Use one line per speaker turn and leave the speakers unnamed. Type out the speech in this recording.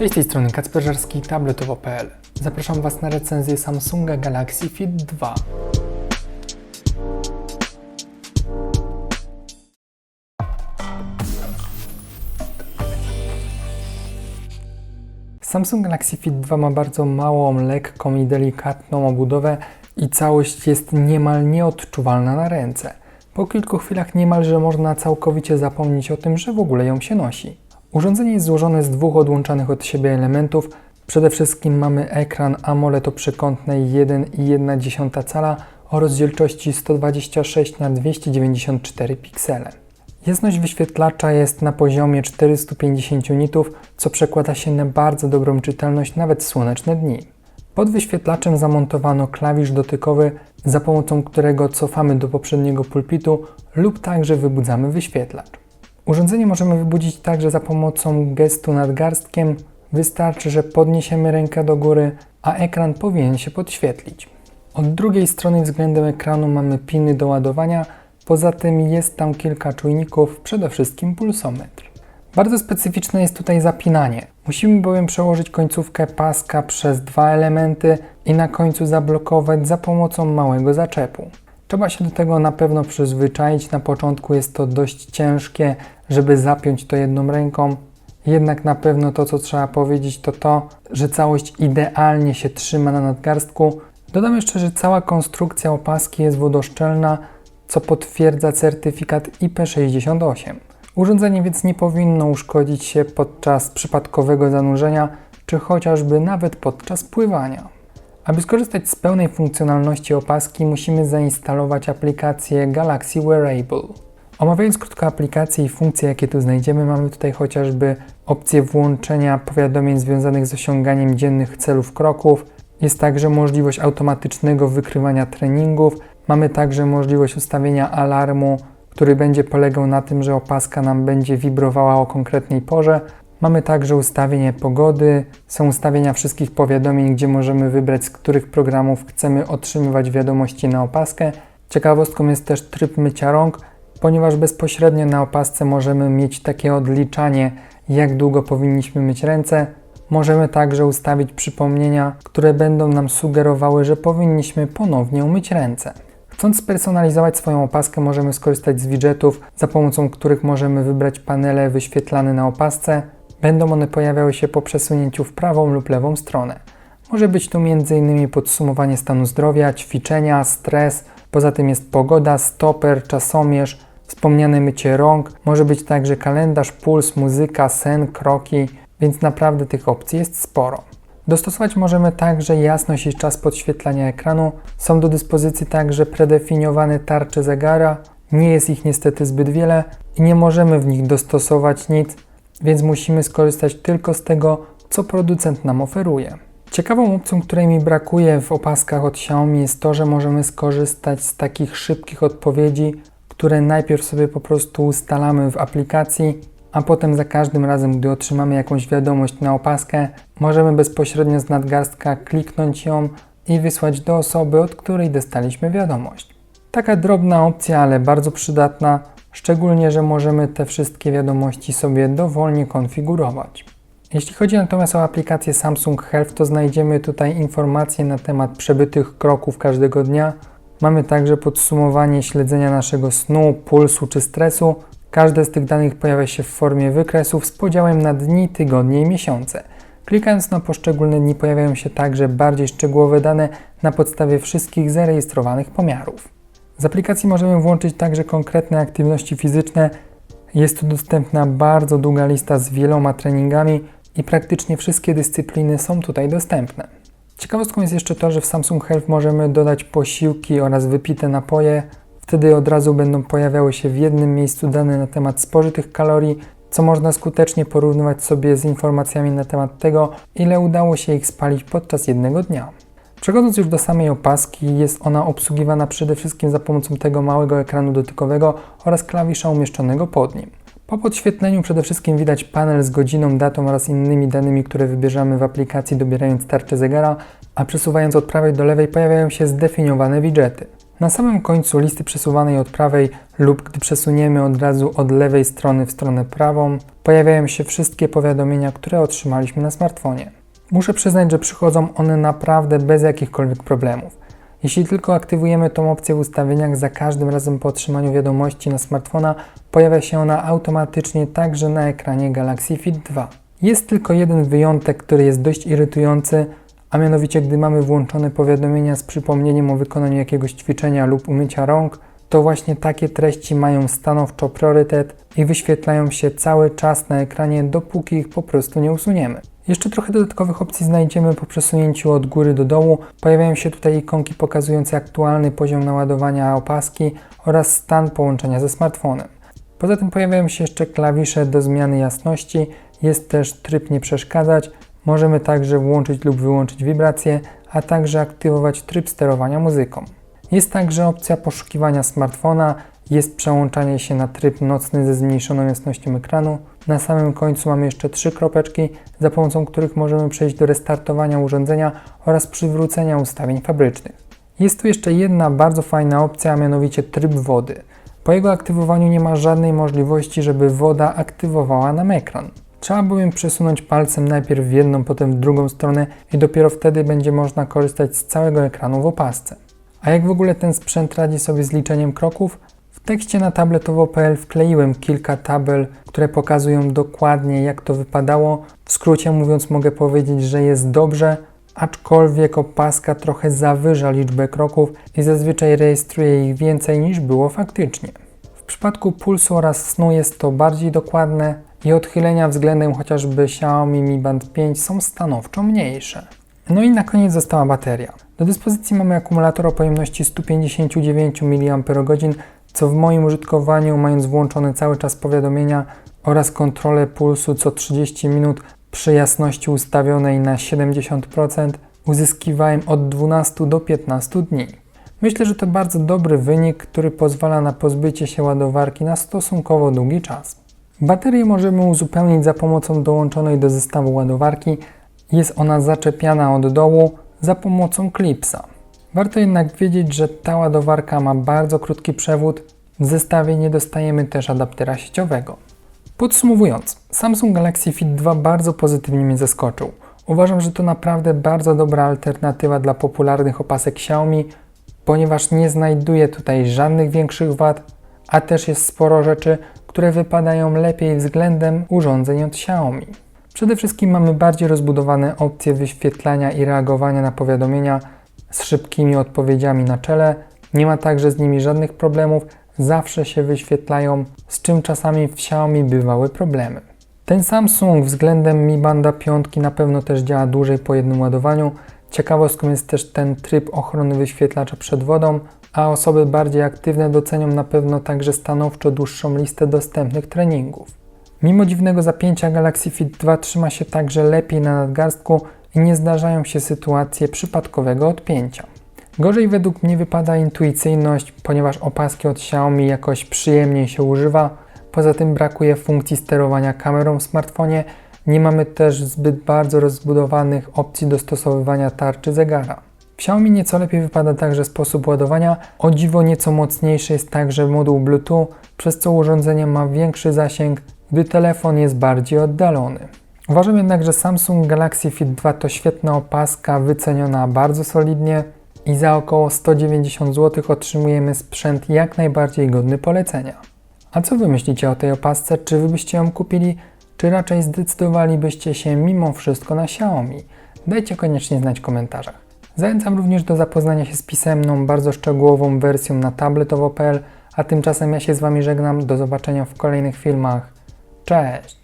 Cześć, z tej strony Kacper Żarski, tabletowo.pl. Zapraszam Was na recenzję Samsunga Galaxy Fit 2. Samsung Galaxy Fit 2 ma bardzo małą, lekką i delikatną obudowę i całość jest niemal nieodczuwalna na ręce. Po kilku chwilach niemalże można całkowicie zapomnieć o tym, że w ogóle ją się nosi. Urządzenie jest złożone z dwóch odłączanych od siebie elementów. Przede wszystkim mamy ekran AMOLED o przekątnej 1,1 cala o rozdzielczości 126 na 294 piksele. Jasność wyświetlacza jest na poziomie 450 nitów, co przekłada się na bardzo dobrą czytelność nawet w słoneczne dni. Pod wyświetlaczem zamontowano klawisz dotykowy, za pomocą którego cofamy do poprzedniego pulpitu lub także wybudzamy wyświetlacz. Urządzenie możemy wybudzić także za pomocą gestu nadgarstkiem. Wystarczy, że podniesiemy rękę do góry, a ekran powinien się podświetlić. Od drugiej strony względem ekranu mamy piny do ładowania, poza tym jest tam kilka czujników, przede wszystkim pulsometr. Bardzo specyficzne jest tutaj zapinanie. Musimy bowiem przełożyć końcówkę paska przez dwa elementy i na końcu zablokować za pomocą małego zaczepu. Trzeba się do tego na pewno przyzwyczaić. Na początku jest to dość ciężkie, żeby zapiąć to jedną ręką. Jednak na pewno to, co trzeba powiedzieć, to to, że całość idealnie się trzyma na nadgarstku. Dodam jeszcze, że cała konstrukcja opaski jest wodoszczelna, co potwierdza certyfikat IP68. Urządzenie więc nie powinno uszkodzić się podczas przypadkowego zanurzenia, czy chociażby nawet podczas pływania. Aby skorzystać z pełnej funkcjonalności opaski, musimy zainstalować aplikację Galaxy Wearable. Omawiając krótko aplikacje i funkcje, jakie tu znajdziemy, mamy tutaj chociażby opcję włączenia powiadomień związanych z osiąganiem dziennych celów kroków. Jest także możliwość automatycznego wykrywania treningów. Mamy także możliwość ustawienia alarmu, który będzie polegał na tym, że opaska nam będzie wibrowała o konkretnej porze. Mamy także ustawienie pogody, są ustawienia wszystkich powiadomień, gdzie możemy wybrać, z których programów chcemy otrzymywać wiadomości na opaskę. Ciekawostką jest też tryb mycia rąk, ponieważ bezpośrednio na opasce możemy mieć takie odliczanie, jak długo powinniśmy myć ręce. Możemy także ustawić przypomnienia, które będą nam sugerowały, że powinniśmy ponownie umyć ręce. Chcąc spersonalizować swoją opaskę, możemy skorzystać z widgetów, za pomocą których możemy wybrać panele wyświetlane na opasce. Będą one pojawiały się po przesunięciu w prawą lub lewą stronę. Może być tu m.in. podsumowanie stanu zdrowia, ćwiczenia, stres, poza tym jest pogoda, stoper, czasomierz, wspomniane mycie rąk, może być także kalendarz, puls, muzyka, sen, kroki, więc naprawdę tych opcji jest sporo. Dostosować możemy także jasność i czas podświetlania ekranu. Są do dyspozycji także predefiniowane tarcze zegara. Nie jest ich niestety zbyt wiele i nie możemy w nich dostosować nic, więc musimy skorzystać tylko z tego, co producent nam oferuje. Ciekawą opcją, której mi brakuje w opaskach od Xiaomi jest to, że możemy skorzystać z takich szybkich odpowiedzi, które najpierw sobie po prostu ustalamy w aplikacji, a potem za każdym razem, gdy otrzymamy jakąś wiadomość na opaskę, możemy bezpośrednio z nadgarstka kliknąć ją i wysłać do osoby, od której dostaliśmy wiadomość. Taka drobna opcja, ale bardzo przydatna, szczególnie, że możemy te wszystkie wiadomości sobie dowolnie konfigurować. Jeśli chodzi natomiast o aplikację Samsung Health, to znajdziemy tutaj informacje na temat przebytych kroków każdego dnia. Mamy także podsumowanie śledzenia naszego snu, pulsu czy stresu. Każde z tych danych pojawia się w formie wykresów z podziałem na dni, tygodnie i miesiące. Klikając na poszczególne dni pojawiają się także bardziej szczegółowe dane na podstawie wszystkich zarejestrowanych pomiarów. Z aplikacji możemy włączyć także konkretne aktywności fizyczne. Jest tu dostępna bardzo długa lista z wieloma treningami i praktycznie wszystkie dyscypliny są tutaj dostępne. Ciekawostką jest jeszcze to, że w Samsung Health możemy dodać posiłki oraz wypite napoje. Wtedy od razu będą pojawiały się w jednym miejscu dane na temat spożytych kalorii, co można skutecznie porównywać sobie z informacjami na temat tego, ile udało się ich spalić podczas jednego dnia. Przechodząc już do samej opaski, jest ona obsługiwana przede wszystkim za pomocą tego małego ekranu dotykowego oraz klawisza umieszczonego pod nim. Po podświetleniu przede wszystkim widać panel z godziną, datą oraz innymi danymi, które wybierzemy w aplikacji dobierając tarczę zegara, a przesuwając od prawej do lewej pojawiają się zdefiniowane widgety. Na samym końcu listy przesuwanej od prawej lub gdy przesuniemy od razu od lewej strony w stronę prawą, pojawiają się wszystkie powiadomienia, które otrzymaliśmy na smartfonie. Muszę przyznać, że przychodzą one naprawdę bez jakichkolwiek problemów. Jeśli tylko aktywujemy tą opcję w ustawieniach, za każdym razem po otrzymaniu wiadomości na smartfona pojawia się ona automatycznie także na ekranie Galaxy Fit 2. Jest tylko jeden wyjątek, który jest dość irytujący, a mianowicie gdy mamy włączone powiadomienia z przypomnieniem o wykonaniu jakiegoś ćwiczenia lub umycia rąk, to właśnie takie treści mają stanowczo priorytet i wyświetlają się cały czas na ekranie, dopóki ich po prostu nie usuniemy. Jeszcze trochę dodatkowych opcji znajdziemy po przesunięciu od góry do dołu. Pojawiają się tutaj ikonki pokazujące aktualny poziom naładowania opaski oraz stan połączenia ze smartfonem. Poza tym pojawiają się jeszcze klawisze do zmiany jasności, jest też tryb nie przeszkadzać, możemy także włączyć lub wyłączyć wibracje, a także aktywować tryb sterowania muzyką. Jest także opcja poszukiwania smartfona, jest przełączanie się na tryb nocny ze zmniejszoną jasnością ekranu. Na samym końcu mamy jeszcze trzy kropeczki, za pomocą których możemy przejść do restartowania urządzenia oraz przywrócenia ustawień fabrycznych. Jest tu jeszcze jedna bardzo fajna opcja, a mianowicie tryb wody. Po jego aktywowaniu nie ma żadnej możliwości, żeby woda aktywowała nam ekran. Trzeba bowiem przesunąć palcem najpierw w jedną, potem w drugą stronę i dopiero wtedy będzie można korzystać z całego ekranu w opasce. A jak w ogóle ten sprzęt radzi sobie z liczeniem kroków? W tekście na tabletowo.pl wkleiłem kilka tabel, które pokazują dokładnie jak to wypadało. W skrócie mówiąc mogę powiedzieć, że jest dobrze, aczkolwiek opaska trochę zawyża liczbę kroków i zazwyczaj rejestruje ich więcej niż było faktycznie. W przypadku pulsu oraz snu jest to bardziej dokładne i odchylenia względem chociażby Xiaomi Mi Band 5 są stanowczo mniejsze. No i na koniec została bateria. Do dyspozycji mamy akumulator o pojemności 159 mAh, co w moim użytkowaniu, mając włączone cały czas powiadomienia oraz kontrolę pulsu co 30 minut przy jasności ustawionej na 70%, uzyskiwałem od 12 do 15 dni. Myślę, że to bardzo dobry wynik, który pozwala na pozbycie się ładowarki na stosunkowo długi czas. Baterię możemy uzupełnić za pomocą dołączonej do zestawu ładowarki. Jest ona zaczepiana od dołu za pomocą klipsa. Warto jednak wiedzieć, że ta ładowarka ma bardzo krótki przewód. W zestawie nie dostajemy też adaptera sieciowego. Podsumowując, Samsung Galaxy Fit 2 bardzo pozytywnie mnie zaskoczył. Uważam, że to naprawdę bardzo dobra alternatywa dla popularnych opasek Xiaomi, ponieważ nie znajduje tutaj żadnych większych wad, a też jest sporo rzeczy, które wypadają lepiej względem urządzeń od Xiaomi. Przede wszystkim mamy bardziej rozbudowane opcje wyświetlania i reagowania na powiadomienia z szybkimi odpowiedziami na czele. Nie ma także z nimi żadnych problemów, zawsze się wyświetlają, z czym czasami w Xiaomi bywały problemy. Ten Samsung względem Mi Banda 5 na pewno też działa dłużej po jednym ładowaniu. Ciekawostką jest też ten tryb ochrony wyświetlacza przed wodą, a osoby bardziej aktywne docenią na pewno także stanowczo dłuższą listę dostępnych treningów. Mimo dziwnego zapięcia Galaxy Fit 2 trzyma się także lepiej na nadgarstku nie zdarzają się sytuacje przypadkowego odpięcia. Gorzej według mnie wypada intuicyjność, ponieważ opaski od Xiaomi jakoś przyjemniej się używa. Poza tym brakuje funkcji sterowania kamerą w smartfonie. Nie mamy też zbyt bardzo rozbudowanych opcji dostosowywania tarczy zegara. W Xiaomi nieco lepiej wypada także sposób ładowania. O dziwo nieco mocniejszy jest także moduł Bluetooth, przez co urządzenie ma większy zasięg, gdy telefon jest bardziej oddalony. Uważam jednak, że Samsung Galaxy Fit 2 to świetna opaska, wyceniona bardzo solidnie i za około 190 zł otrzymujemy sprzęt jak najbardziej godny polecenia. A co Wy myślicie o tej opasce? Czy Wy byście ją kupili, czy raczej zdecydowalibyście się mimo wszystko na Xiaomi? Dajcie koniecznie znać w komentarzach. Zachęcam również do zapoznania się z pisemną, bardzo szczegółową wersją na tabletowo.pl, a tymczasem ja się z Wami żegnam. Do zobaczenia w kolejnych filmach. Cześć!